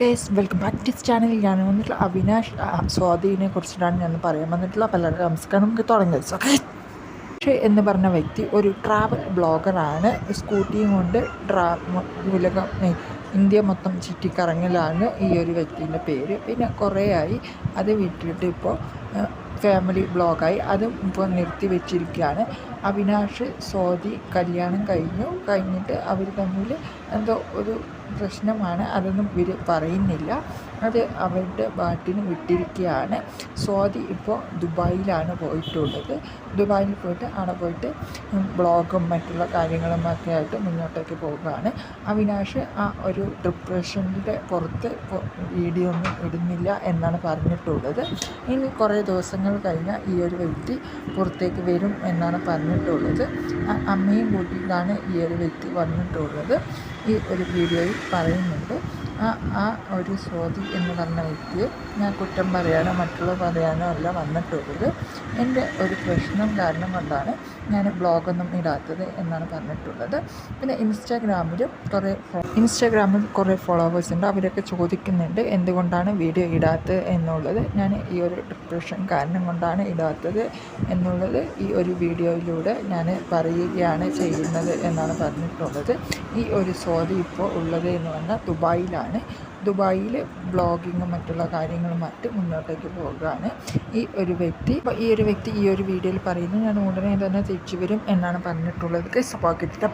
Guys welcome back to ചാനലിൽ ഞാൻ വന്നിട്ടുള്ള അവിനാഷ് സ്വാതിനെ കുറിച്ചിട്ടാണ് ഞാൻ പറയാൻ വന്നിട്ടുള്ള പലരുടെ നമസ്കാരം നമുക്ക് തുടങ്ങിയത് പക്ഷേ എന്ന് പറഞ്ഞ വ്യക്തി ഒരു ട്രാവൽ ബ്ലോഗറാണ് സ്കൂട്ടിയും കൊണ്ട് ട്രാ ഉലകം ഇന്ത്യ മൊത്തം ചുറ്റിക്കറങ്ങലാണ് ഈ ഒരു വ്യക്തിന്റെ പേര്. പിന്നെ കുറേ ആയി അത് വിട്ടിട്ട് ഇപ്പോൾ ഫാമിലി ബ്ലോഗായി അതും ഇപ്പോൾ നിർത്തി വെച്ചിരിക്കുകയാണ്. അവിനാഷ് സ്വാതി കല്യാണം കഴിഞ്ഞു. കഴിഞ്ഞിട്ട് അവർ തമ്മിൽ എന്തോ ഒരു പ്രശ്നമാണ്. അതൊന്നും ഇവർ പറയുന്നില്ല. അത് അവരുടെ പാട്ടിന് വിട്ടിരിക്കുകയാണ്. സ്വാതി ഇപ്പോൾ ദുബായിലാണ് പോയിട്ടുള്ളത്. ദുബായിൽ പോയിട്ട് അവിടെ പോയിട്ട് ബ്ലോഗും മറ്റുള്ള കാര്യങ്ങളും ഒക്കെ ആയിട്ട് മുന്നോട്ടേക്ക് പോവുകയാണ്. അവിനാഷ് ആ ഒരു ഡിപ്രഷന്റെ പുറത്ത് വീഡിയോ ഒന്നും ഇടുന്നില്ല എന്നാണ് പറഞ്ഞിട്ടുള്ളത്. ഇനി കുറേ ദിവസങ്ങൾ കഴിഞ്ഞാൽ ഈ ഒരു വ്യക്തി പുറത്തേക്ക് വരും എന്നാണ് പറഞ്ഞിട്ടുള്ളത്. അമ്മയും കൂട്ടിയിട്ടാണ് ഈ ഒരു വ്യക്തി വന്നിട്ടുള്ളത്. ഈ ഒരു വീഡിയോയിൽ പറയുന്നുണ്ട്. ആ ആ ഒരു സ്വാതി എന്ന് പറഞ്ഞ വ്യക്തിയെ ഞാൻ കുറ്റം പറയാനോ മറ്റുള്ള പറയാനോ അല്ല വന്നിട്ടുള്ളത്. എന്റെ ഒരു പ്രശ്നം കാരണം കൊണ്ടാണ് ഞാൻ ബ്ലോഗൊന്നും ഇടാത്തത് എന്നാണ് പറഞ്ഞിട്ടുള്ളത്. പിന്നെ ഇൻസ്റ്റാഗ്രാമിലും കുറേ ഇൻസ്റ്റാഗ്രാമിൽ കുറേ ഫോളോവേഴ്സ് ഉണ്ട്. അവരൊക്കെ ചോദിക്കുന്നുണ്ട് എന്തുകൊണ്ടാണ് വീഡിയോ ഇടാത്തത് എന്നുള്ളത്. ഞാൻ ഈ ഒരു ഡിപ്രഷൻ കാരണം കൊണ്ടാണ് ഇടാത്തത് എന്നുള്ളത് ഈ ഒരു വീഡിയോയിലൂടെ ഞാൻ പറയുകയാണ് ചെയ്യുന്നത് എന്നാണ് പറഞ്ഞിട്ടുള്ളത്. ഈ ഒരു സ്വാതി ഇപ്പോൾ ഉള്ളത് എന്ന് പറഞ്ഞാൽ ദുബായിലാണ്. ദുബായിൽ ബ്ലോഗിങ്ങും മറ്റുള്ള കാര്യങ്ങളും മറ്റ് മുന്നോട്ടേക്ക് പോകുകയാണ് ഈ ഒരു വ്യക്തി ഈ ഒരു വ്യക്തി ഈ ഒരു വീഡിയോയിൽ പറയുന്നു ഞാൻ ഉടനെ തന്നെ തിരിച്ചു വരും എന്നാണ് പറഞ്ഞിട്ടുള്ളത്. സപ്പോക്കിട്ട്